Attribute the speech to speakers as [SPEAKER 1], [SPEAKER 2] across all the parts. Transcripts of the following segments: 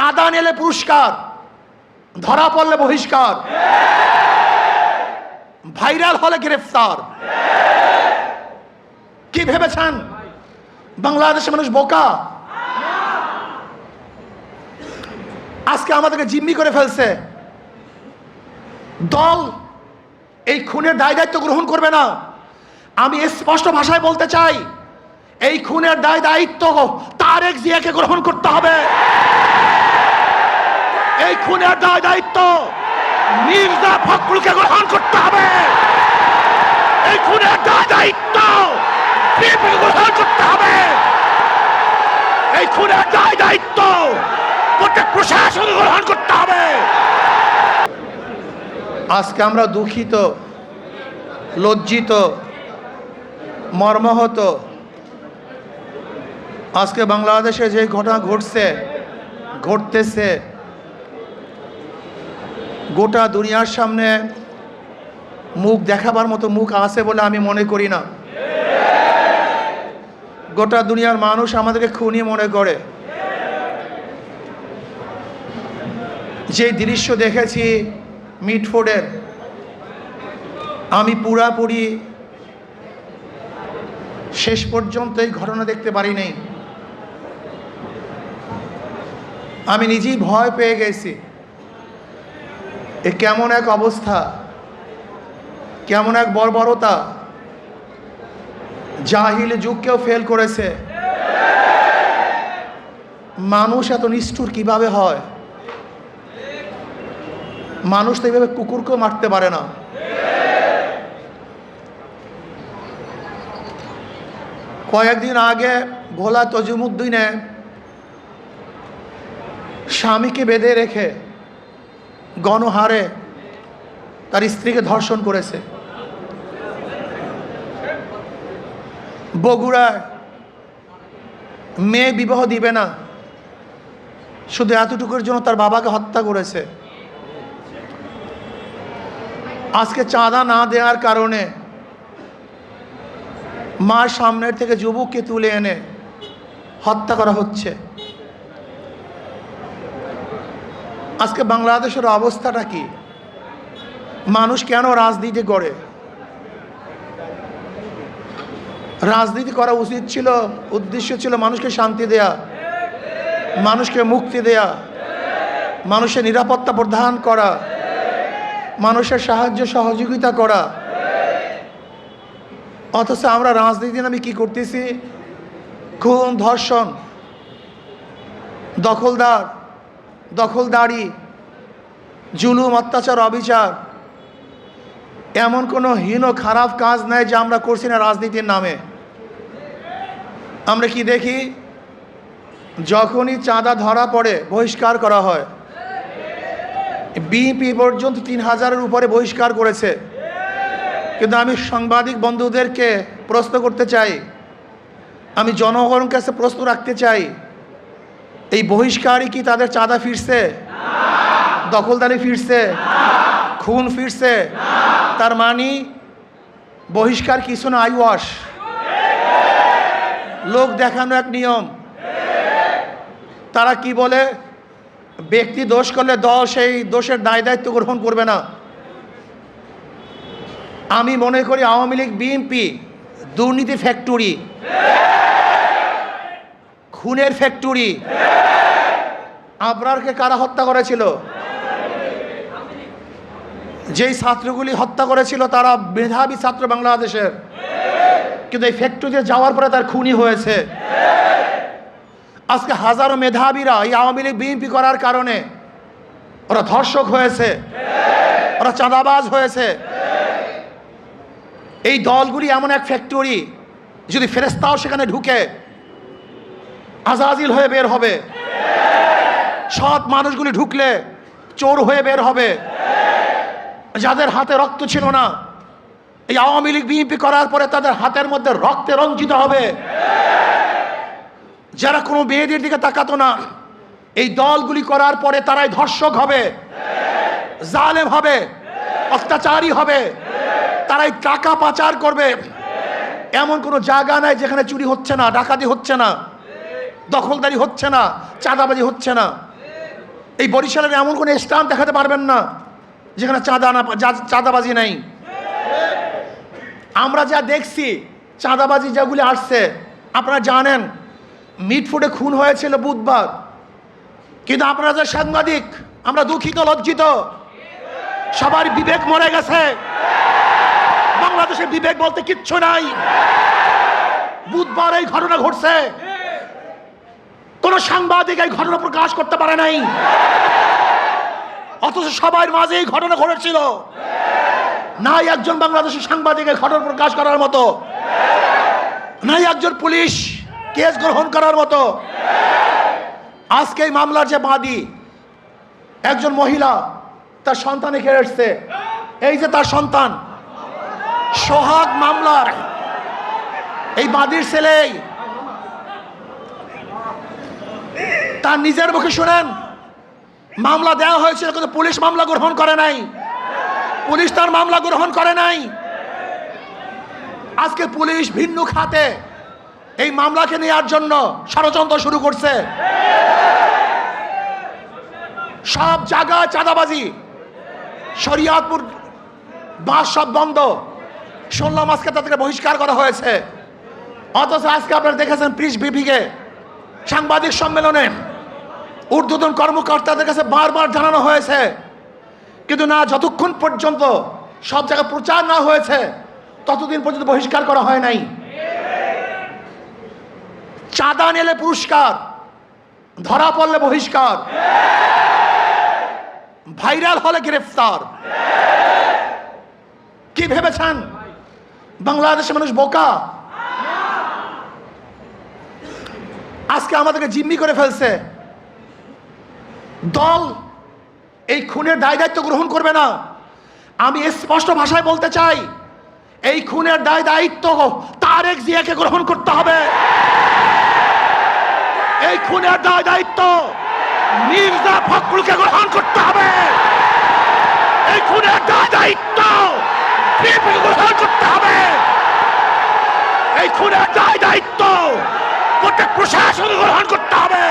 [SPEAKER 1] চাঁদা নিলে পুরস্কার, ধরা পড়লে বহিষ্কার, ভাইরাল হলে গ্রেফতার। কি ভেবেছেন? বাংলাদেশের মানুষ বোকা? আজকে আমাদেরকে জিম্মি করে ফেলছে। দল এই খুনের দায় দায়িত্ব গ্রহণ করবে না। আমি স্পষ্ট ভাষায় বলতে চাই, এই খুনের দায় দায়িত্ব তারেক জিয়াকে গ্রহণ করতে হবে। এই খুনের দায় দায়িত্ব মির্জা ফখরুলকে গ্রহণ করতে হবে। এই খুনের দায় দায়িত্ব গ্রহণ করতে হবে। এই খুনের দায় দায়িত্ব প্রত্যেক প্রশাসন গ্রহণ করতে হবে। আজকে আমরা দুঃখিত, লজ্জিত, মর্মাহত আজকে বাংলাদেশে যে ঘটনা ঘটছে, ঘটতেছে, গোটা দুনিয়ার সামনে মুখ দেখাবার মতো মুখ আছে বলে আমি মনে করি না। গোটা দুনিয়ার মানুষ আমাদেরকে খুনি মনে করে। যে দৃশ্য দেখেছি মিটফোর্ডের আমি পুরাপুরি শেষ পর্যন্ত এই ঘটনা দেখতে পারি নাই। আমি নিজেই ভয় পেয়ে গেছি। এ কেমন এক অবস্থা? কেমন এক বর্বরতা? জাহিল যুগকেও ফেল করেছে। মানুষ এত নিষ্ঠুর কীভাবে হয়? মানুষ তো এইভাবে কুকুরকেও মারতে পারে না। কয়েকদিন আগে ভোলা তজিমুদ্দিনে স্বামীকে বেঁধে রেখে গণহারে তার স্ত্রীকে ধর্ষণ করেছে। বগুড়ায় মেয়ে বিবাহ দিবে না। শুধু এতটুকুর জন্য তার বাবাকে হত্যা করেছে। আজকে চাঁদা না দেওয়ার কারণে মার সামনের থেকে যুবককে তুলে এনে হত্যা করা হচ্ছে। আজকে বাংলাদেশের অবস্থাটা কি? মানুষ কেন রাজনীতি করে? রাজনীতি করা উচিত ছিল, উদ্দেশ্য ছিল মানুষকে শান্তি দেয়া, মানুষকে মুক্তি দেয়া, মানুষের নিরাপত্তা প্রদান করা, মানুষের সাহায্য সহযোগিতা করা। অথচ আমরা রাজনীতি নামে কি করতেছি? খুন, ধর্ষণ, দখলদার দখলদারি, জুলুম, অত্যাচার, অবিচার, এমন কোনো হীন খারাপ কাজ নাই যে আমরা করছি না রাজনীতির নামে। আমরা কি দেখি? যখনই চাঁদা ধরা পড়ে, বহিষ্কার করা হয়। বিএনপি পর্যন্ত তিন হাজারের উপরে বহিষ্কার করেছে। কিন্তু আমি সাংবাদিক বন্ধুদেরকে প্রশ্ন করতে চাই, আমি জনগণের কাছে প্রশ্ন রাখতে চাই এই বহিষ্কারই কি তাদের চাঁদা ফিরছে? দখলদারি ফিরছে? খুন ফিরছে? তার মানে বহিষ্কার কিছু না আইওয়াস লোক দেখানো এক নিয়ম। তারা কি বলে? ব্যক্তি দোষ করলে দল সেই দোষের দায় দায়িত্ব গ্রহণ করবে না। আমি মনে করি আওয়ামী লীগ, বিএনপি, দুর্নীতি ফ্যাক্টরি। খুনের ফ্যাক্টরি। আবরারকে কারা হত্যা করেছিল? যেই ছাত্রগুলি হত্যা করেছিল তারা মেধাবী ছাত্র বাংলাদেশের। কিন্তু এই ফ্যাক্টরিতে যাওয়ার পরে তার খুনি হয়েছে। আজকে হাজারো মেধাবীরা এই আওয়ামী লীগ বিএনপি করার কারণে ওরা ধর্ষক হয়েছে। ওরা চাঁদাবাজ হয়েছে। এই দলগুলি এমন এক ফ্যাক্টরি, যদি ফেরেস্তাও সেখানে ঢুকে আজাজিল হয়ে বের হবে। সৎ মানুষগুলি ঢুকলে চোর হয়ে বের হবে। যাদের হাতে রক্ত ছিল না, এই আওয়ামী লীগ বিএনপি করার পরে তাদের হাতের মধ্যে রক্তে রঞ্জিত হবে। যারা কোনো মেয়েদের দিকে তাকাতো না, এই দলগুলি করার পরে তারাই ধর্ষক হবে, জালেম হবে, অত্যাচারী হবে। তারাই টাকা পাচার করবে। এমন কোনো জায়গা নাই যেখানে চুরি হচ্ছে না, ডাকাতি হচ্ছে না। দখলদারি হচ্ছে না, চাঁদাবাজি হচ্ছে না। এই বরিশালের এমন কোনো স্থান দেখাতে পারবেন না, যেখানে চাঁদা না চাঁদাবাজি নাই। আমরা যা দেখছি, চাঁদাবাজি যেগুলি আসছে, আপনারা জানেন, মিটফুটে খুন হয়েছিল বুধবার। কিন্তু আপনারা যে সাংবাদিক, আমরা দুঃখিত, লজ্জিত। সবার বিবেক মরে গেছে। বাংলাদেশের বিবেক বলতে কিচ্ছু নাই। বুধবার এই ঘটনা ঘটছে। কোন সাংবাদিক এই ঘটনা প্রকাশ করতে পারে নাই। অথচ সবার মাঝে এই ঘটনা ঘটেছিল। নাই একজন বাংলাদেশের সাংবাদিক সাংবাদিকের ঘটনা প্রকাশ করার মতো। নাই একজন পুলিশ কেস গ্রহণ করার মতো। আজকে এই মামলার যে বাদী, একজন মহিলা তার সন্তানে খেয়ে এসছে এই যে তার সন্তান, সোহাগ মামলার এই বাদীর ছেলেই তার নিজের মুখে শুনেন। মামলা দেওয়া হয়েছিল কিন্তু পুলিশ মামলা গ্রহণ করে নাই। পুলিশ তার মামলা গ্রহণ করে নাই। আজকে পুলিশ ভিন্ন খাতে এই মামলাকে নেওয়ার জন্য ষড়যন্ত্র শুরু করছে। সব জায়গায় চাঁদাবাজি, শরিয়াতপুর বাস সব বন্ধ। শুনলাম আজকে তাদেরকে বহিষ্কার করা হয়েছে। অথচ আজকে আপনারা দেখেছেন প্রিস বিপিকে সাংবাদিক সম্মেলনে ঊর্ধ্বতন কর্মকর্তাদের কাছে বারবার জানানো হয়েছে। কিন্তু না, যতক্ষণ পর্যন্ত সব জায়গায় প্রচার না হয়েছে, ততদিন পর্যন্ত বহিষ্কার করা হয় নাই। চাঁদা নিলে পুরস্কার, ধরা পড়লে বহিষ্কার, ভাইরাল হলে গ্রেফতার। কি ভেবেছেন? বাংলাদেশের মানুষ বোকা? আজকে আমাদেরকে জিম্মি করে ফেলছে। দল এই খুনের দায় দায়িত্ব গ্রহণ করবে না। আমি স্পষ্ট ভাষায় বলতে চাই, এই খুনের দায় দায়িত্ব তারেক জিয়াকে গ্রহণ করতে হবে। এই খুনের দায় দায়িত্ব মির্জা ফখরুলকে গ্রহণ করতে হবে। এই খুনের দায় দায়িত্ব গ্রহণ করতে হবে। এই খুনের দায় দায়িত্ব প্রত্যেক প্রশাসন গ্রহণ করতে হবে।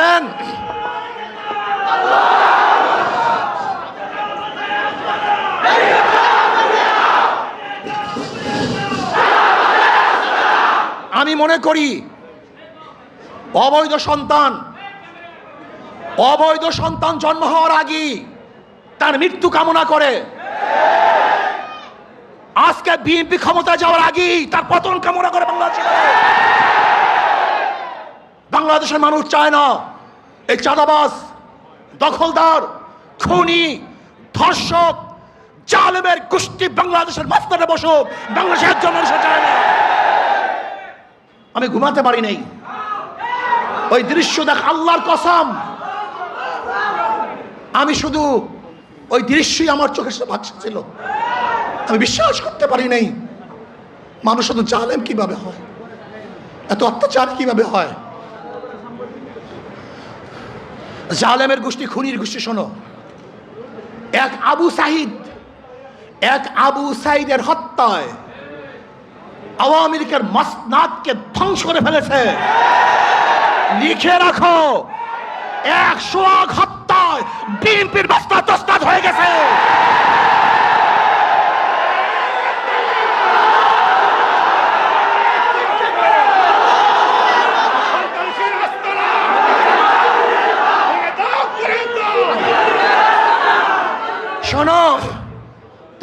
[SPEAKER 1] শোনেন আমি মনে করি, অবৈধ সন্তান অবৈধ সন্তান জন্ম হওয়ার আগেই তার মৃত্যু কামনা করে। আজকে বিএনপি ক্ষমতা যাওয়ার আগেই তার পতন কামনা করে বাংলাদেশে। বাংলাদেশের মানুষ চায় না এই চাঁদাবাস দখলদার, খুনি, ধর্ষক, জালেমের গোষ্ঠী বাংলাদেশের মাঝখানে বসুক বাংলাদেশের না। আমি ঘুমাতে পারি নাই। ওই দৃশ্য দেখ, আল্লাহর কসম। আমি শুধু ওই দৃশ্যই আমার চোখের ভাসছে ছিল আমি বিশ্বাস করতে পারি নাই। মানুষ শুধু জালেম কীভাবে হয়? এত অত্যাচার কীভাবে হয়? জালেমের গোষ্ঠী, খুনির গোষ্ঠী, শোনো। এক আবু সাহিদ এক আবু সাইদের হত্যায় আওয়ামী লীগের মাসনাদকে ধ্বংস করে ফেলেছে। লিখে রাখো, একশো হত্যায় বিএনপির মাসনাদ হয়ে গেছে।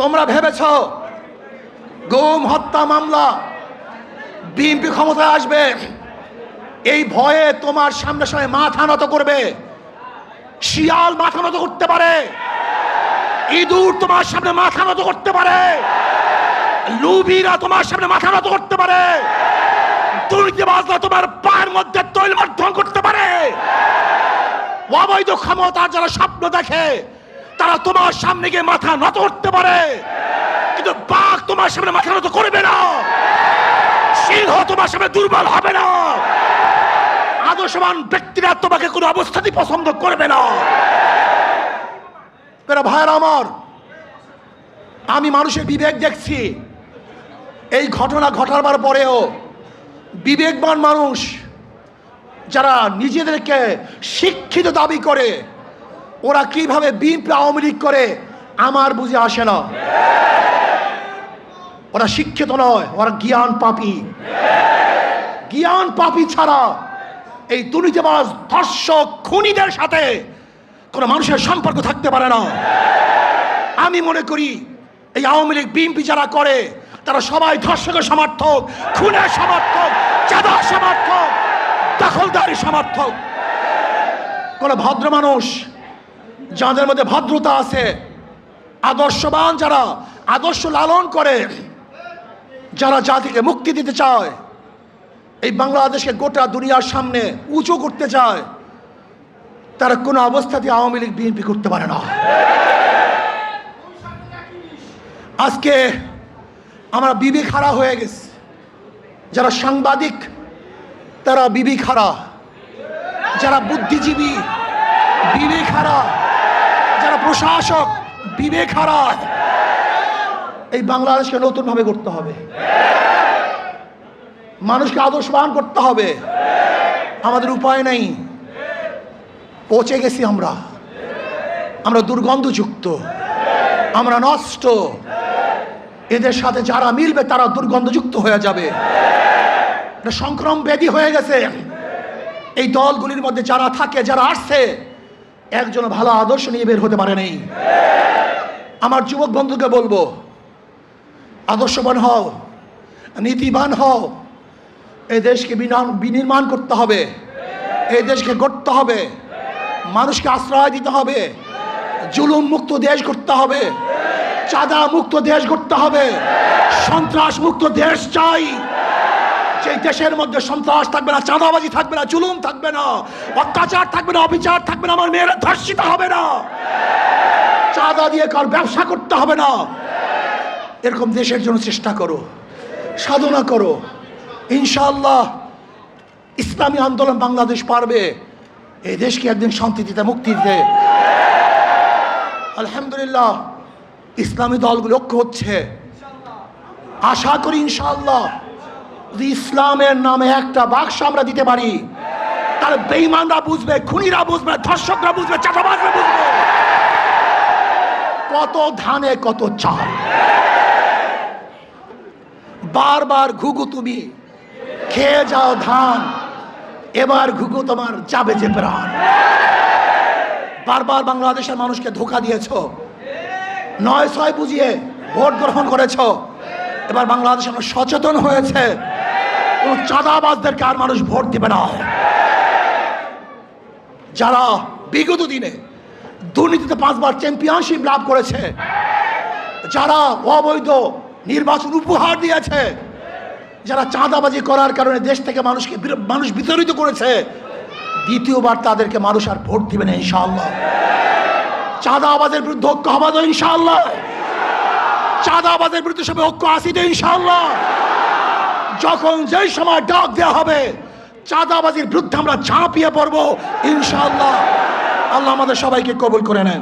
[SPEAKER 1] তোমরা ভেবেছ গুম, হত্যা, মামলা, বিএনপি ক্ষমতায় আসবে, এই ভয়ে তোমার সামনে সামনে মাথা নত করবে, শিয়াল মাথা নত করতে পারে, ইঁদুর তোমার সামনে মাথা নত করতে পারে লুবিরা তোমার সামনে মাথা নত করতে পারে, দুর্নীতিবাজরা তোমার পায়ের মধ্যে তৈল করতে পারে। অবৈধ ক্ষমতার যারা স্বপ্ন দেখে তারা তোমার সামনে গিয়ে মাথা নত করতে পারে। কিন্তু বাঘ তোমার সামনে মাথা নত করবে না। সিংহ তোমার সামনে দুর্বল হবে না। আদর্শবান ব্যক্তিরা তোমাকে কোনো অবস্থাতেই পছন্দ করবে না। ভাইয়ের আমার, আমি মানুষের বিবেক দেখছি। এই ঘটনা ঘটাবার পরেও বিবেকবান মানুষ যারা নিজেদেরকে শিক্ষিত দাবি করে ওরা কীভাবে বিএনপি আওয়ামী লীগ করে, আমার বুঝে আসে না। ওরা শিক্ষিত নয়, ওরা জ্ঞান পাপী। জ্ঞান পাপী ছাড়া এই দুর্নীতিবাজ ধর্ষক খুনিদের সাথে কোনো মানুষের সম্পর্ক থাকতে পারে না। আমি মনে করি এই আওয়ামী লীগ, বিএনপি যারা করে, তারা সবাই ধর্ষকের সমর্থক, খুনের সমর্থক, চাঁদার সমর্থক দখলদারি সমর্থক। কোন ভদ্র মানুষ যাদের মধ্যে ভদ্রতা আছে, আদর্শবান যারা, আদর্শ লালন করে, যারা জাতিকে মুক্তি দিতে চায়, এই বাংলাদেশকে গোটা দুনিয়ার সামনে উঁচু করতে চায়, তারা কোনো অবস্থাতে আওয়ামী লীগ, বিএনপি করতে পারে না। আজকে আমরা বিবেক হারা হয়ে গেছি। যারা সাংবাদিক, তারা বিবেক হারা যারা বুদ্ধিজীবী বিবেক হারা যারা প্রশাসক, বিবেক হারা এই বাংলাদেশকে নতুনভাবে করতে হবে। মানুষকে আদর্শবান করতে হবে। আমাদের উপায় নেই। পচে গেছি আমরা। আমরা দুর্গন্ধযুক্ত। আমরা নষ্ট। এদের সাথে যারা মিলবে, তারা দুর্গন্ধযুক্ত হয়ে যাবে। সংক্রম ব্যাধি হয়ে গেছে। এই দলগুলির মধ্যে যারা থাকে, যারা আসছে একজন ভালো আদর্শ নিয়ে বের হতে পারে নেই। আমার যুবক বন্ধুকে বলব, আদর্শবান হও, নীতিবান হও। এই দেশকে বিনা- বিনির্মাণ করতে হবে। এই দেশকে গড়তে হবে। মানুষকে আশ্রয় দিতে হবে। জুলুম মুক্ত দেশ করতে হবে। চাঁদা মুক্ত দেশ করতে হবে। সন্ত্রাস মুক্ত দেশ চাই। যে দেশের মধ্যে সন্ত্রাস থাকবে না, চাঁদাবাজি থাকবে না, জুলুম থাকবে না, অত্যাচার থাকবে না, অবিচার থাকবে না, আমার মেয়েরা ধর্ষিত হবে না। চাঁদা দিয়ে কার ব্যবসা করতে হবে না। এরকম দেশের জন্য চেষ্টা করো, সাধনা করো। ইনশাআল্লাহ ইসলামী আন্দোলন বাংলাদেশ পারবে, এই দেশকে একদিন শান্তি দিতে, মুক্তি দিতে। আলহামদুলিল্লাহ, ইসলামী দলগুলো ঐক্য হচ্ছে। আশা করি ইনশাআল্লাহ ইসলামের নামে একটা বাক্স আমরা দিতে পারি, তাহলে বেইমানরা বুঝবে, খুনিরা বুঝবে, ধর্ষকরা বুঝবে, চাঁদাবাজরা বুঝবে। কত ধানে, কত চাল। বারবার ঘুঘু তুমি, খেয়ে যাও ধান, এবার ঘুঘু তোমার যাবে যে প্রাণ। বারবার বাংলাদেশের মানুষকে ধোকা দিয়েছ, নয় ছয় বুঝিয়ে ভোট গ্রহণ করেছ, এবার বাংলাদেশ মানুষ সচেতন হয়েছে। কোন চাঁদাবাজদেরকে আর মানুষ ভোট দিবে না। যারা বিগত দিনে দুর্নীতিতে পাঁচবার চ্যাম্পিয়নশিপ লাভ করেছে, যারা অবৈধ নির্বাচন উপহার দিয়েছে, যারা চাঁদাবাজি করার কারণে দেশ থেকে মানুষকে মানুষ বিতরিত করেছে, দ্বিতীয়বার তাদেরকে মানুষ আর ভোট দিবে না ইনশাআল্লাহ। চাঁদাবাজের বিরুদ্ধে ঐক্য হবে তো ইনশাআল্লাহ। চাঁদাবাজের বিরুদ্ধে সবাই ঐক্য আসিতে ইনশাআল্লাহ। যখন যেই সময় ডাক দেওয়া হবে, চাঁদাবাজির বিরুদ্ধে আমরা ঝাঁপিয়ে পড়ব ইনশাল্লাহ আল্লাহ আমাদের সবাইকে কবুল করে নেন।